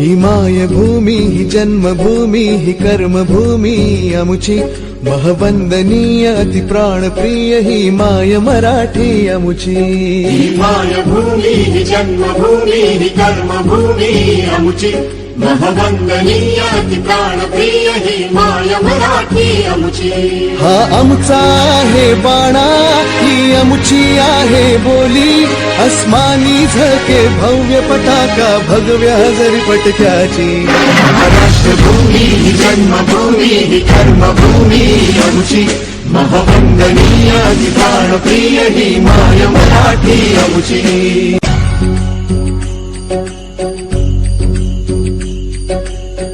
ही माय भूमी ही जन्मभूमी ही कर्मभूमी अमुची महवंदनीय अति प्राणप्रिय ही माय मराठी अमुची. ही मायभूमी ही जन्मभूमी ही कर्मभूमी अमुची महवंदनीय अति प्राणप्रिय ही माय मराठी अमुची. हा आमचा आहे बाणा ही अमुची आहे बोली. झके भव्य पताका भगव्या जरी पटक्याची. महाराष्ट्रभूमी ही जन्मभूमी ही कर्मभूमी अमुची. महवंदनीय अति प्राणप्रिय ही माय मराठी अमुची.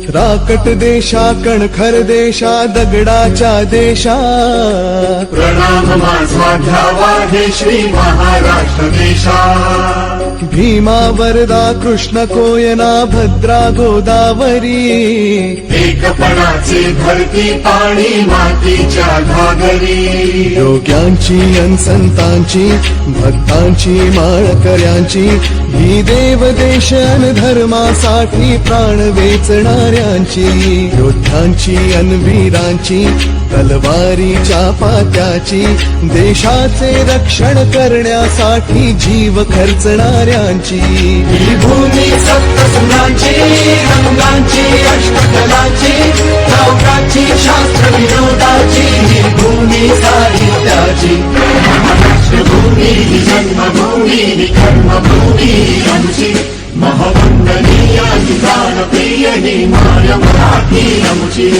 राकट देशा कणखर देशा दगडाच्या देशा. प्रणाम माझा घ्यावा हे श्री महाराष्ट्र देशा. भीमा वरदा कृष्ण कोयना भद्रा गोदावरी. एकपणाचे धरती पाणी मातीच्या घागरी. योग्यांची अन संतांची भक्तांची माळकऱ्यांची ही देव देश अन धर्मासाठी प्राण वेचणाऱ्यांची. योद्ध्यांची अन वीरांची तलवारीच्या पात्याची देशाचे रक्षण करण्यासाठी जीव खर्चणाऱ्यांची ही भूमी सप्तसुरांची रंगांची अष्टकलांची चौकाची शास्त्र विनोदाची ही भूमी साहित्याची. महाराष्ट्रभूमी ही जन्मभूमी ही कर्मभूमी आमची महवंदनीय ही प्राणप्रिय ही माय मराठी आमची.